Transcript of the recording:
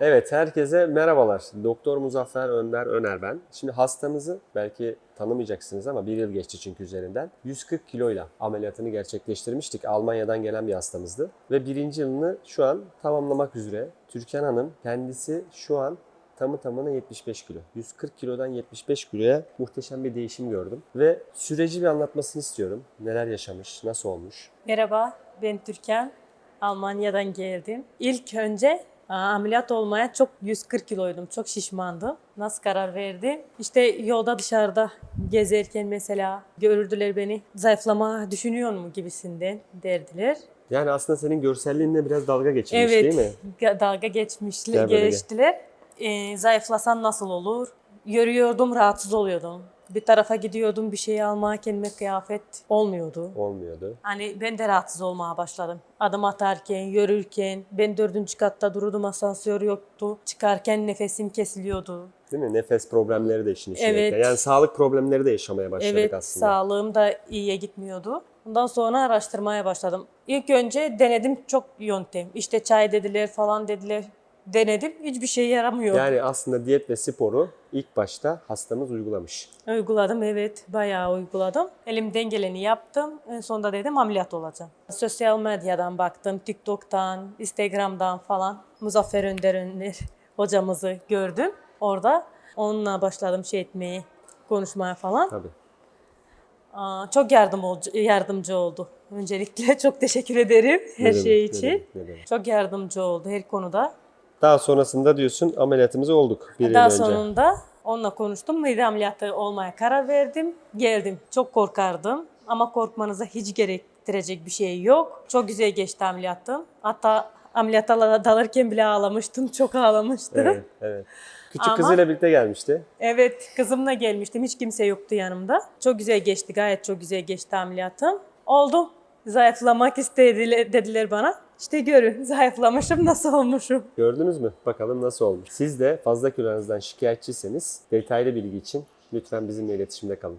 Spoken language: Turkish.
Evet, herkese merhabalar. Doktor Muzaffer Önder Öner ben. Şimdi hastamızı belki tanımayacaksınız ama bir yıl geçti çünkü üzerinden. 140 kiloyla ameliyatını gerçekleştirmiştik. Almanya'dan gelen bir hastamızdı. Ve birinci yılını şu an tamamlamak üzere. Türkan Hanım kendisi şu an tamı tamına 75 kilo. 140 kilodan 75 kiloya muhteşem bir değişim gördüm. Ve süreci bir anlatmasını istiyorum. Neler yaşamış, nasıl olmuş? Merhaba, ben Türkan. Almanya'dan geldim. İlk önce aa, ameliyat olmaya çok 140 kiloydum. Çok şişmandım. Nasıl karar verdim? İşte yolda dışarıda gezerken mesela görürdüler beni. Zayıflama düşünüyor mu gibisinden derdiler. Yani aslında senin görselliğinle biraz dalga geçilmiş evet, değil mi? ga- dalga geçmişler, geçtiler. Ee, zayıflasan nasıl olur? Yürüyordum, rahatsız oluyordum. Bir tarafa gidiyordum, bir şey almaya kendime kıyafet olmuyordu. Olmuyordu. Hani ben de rahatsız olmaya başladım. Adım atarken, yürürken, ben dördüncü katta dururdum asansör yoktu. Çıkarken nefesim kesiliyordu. Değil mi? Nefes problemleri de işin içinde. Evet. Yani sağlık problemleri de yaşamaya başladık evet, aslında. sağlığım da iyiye gitmiyordu. Ondan sonra araştırmaya başladım. İlk önce denedim çok yöntem. İşte çay dediler falan dediler. Denedim, hiçbir şey yaramıyor. Yani aslında diyet ve sporu ilk başta hastamız uygulamış. Uyguladım evet, bayağı uyguladım. Elimden geleni yaptım. En sonunda dedim ameliyat olacağım. Sosyal medyadan baktım, TikTok'tan, Instagram'dan falan. Muzaffer Önder Önder hocamızı gördüm orada. Onunla başladım şey etmeye, konuşmaya falan. Tabii. Aa, çok yardım yardımcı oldu. Öncelikle çok teşekkür ederim her Ne şey ne için. demek, ne. Çok yardımcı oldu her konuda. Daha sonrasında diyorsun ameliyatımız olduk bir Daha yıl önce. sonunda onunla konuştum. Mide ameliyatı olmaya karar verdim. Geldim. Çok korkardım ama korkmanıza hiç gerektirecek bir şey yok. Çok güzel geçti ameliyatım. Hatta ameliyata dalırken bile ağlamıştım. Çok ağlamıştım. Evet, evet. Küçük Ama- kızıyla birlikte gelmişti. Evet, kızımla gelmiştim. Hiç kimse yoktu yanımda. Çok güzel geçti, gayet çok güzel geçti ameliyatım. Oldu. Zayıflamak istediler dediler bana. İşte görün, zayıflamışım, nasıl olmuşum. Gördünüz mü? Bakalım nasıl olmuş. Siz de fazla kilonuzdan şikayetçiyseniz detaylı bilgi için lütfen bizimle iletişimde kalın.